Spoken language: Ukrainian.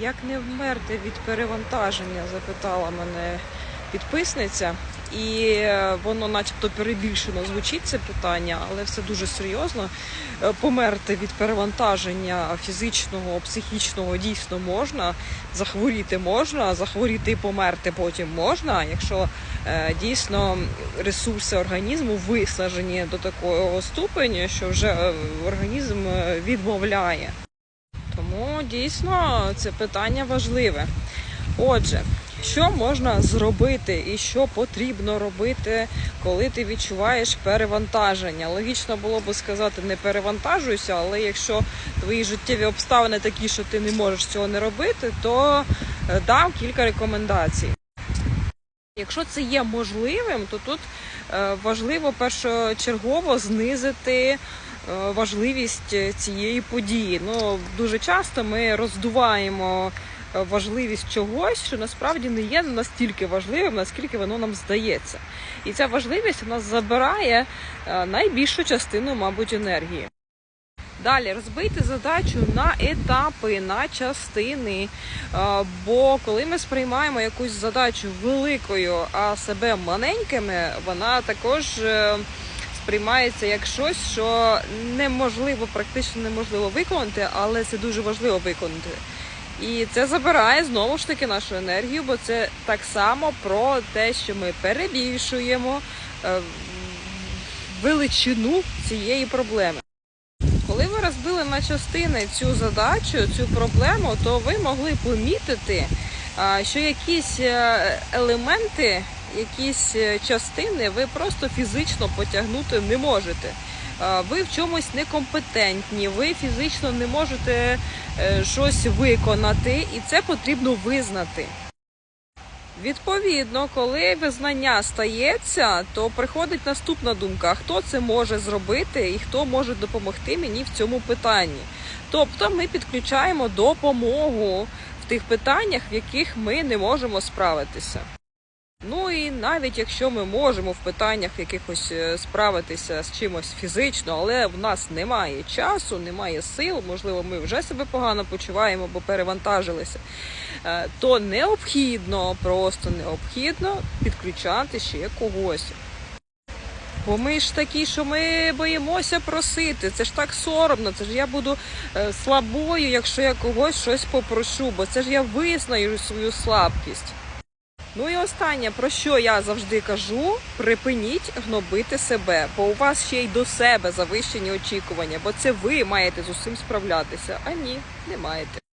Як не вмерти від перевантаження? запитала мене підписниця. І е, воно, начебто, перебільшено звучить це питання, але все дуже серйозно. Е, Померти від перевантаження фізичного, психічного дійсно можна. Захворіти можна, захворіти і померти потім можна, якщо е, дійсно ресурси організму виснажені до такого ступеня, що вже організм відмовляє. Тому дійсно це питання важливе. Отже, що можна зробити і що потрібно робити, коли ти відчуваєш перевантаження? Логічно було би сказати, не перевантажуйся, але якщо твої життєві обставини такі, що ти не можеш цього не робити, то е, дам кілька рекомендацій. Якщо це є можливим, то тут е, важливо першочергово знизити важливість е, цієї події. Ну дуже часто ми роздуваємо е, важливість чогось, що насправді не є настільки важливим, наскільки воно нам здається. І ця важливість у нас забирає е, найбільшу частину, мабуть, енергії. Далі розбити задачу на етапи, на частини. Е, Бо коли ми сприймаємо якусь задачу великою, а себе маленькими, вона також е, сприймається як щось, що неможливо, практично неможливо виконати, але це дуже важливо виконати. І це забирає знову ж таки нашу енергію, бо це так само про те, що ми перебільшуємо е, величину цієї проблеми. Коли ви розбили на частини цю задачу, цю проблему, то ви могли помітити, що якісь е, елементи, якісь е, частини ви просто фізично потягнути не можете. Ви в чомусь некомпетентні, ви фізично не можете е, щось виконати, і це потрібно визнати. Відповідно, коли визнання стається, то приходить наступна думка: хто це може зробити і хто може допомогти мені в цьому питанні. Тобто ми підключаємо допомогу в тих питаннях, в яких ми не можемо справитися. Ну і навіть якщо ми можемо в питаннях якихось е, справитися з чимось фізично, але в нас немає часу, немає сил, можливо, ми вже себе погано почуваємо, бо перевантажилися, е, то необхідно, просто необхідно підключати ще когось. Бо ми ж такі, що ми боїмося просити. Це ж так соромно. Це ж я буду е, слабою, якщо я когось щось попрошу, бо це ж я визнаю свою слабкість. Ну і останнє, про що я завжди кажу: припиніть гнобити себе, бо у вас ще й до себе завищені очікування, бо це ви маєте з усім справлятися, а ні, не маєте.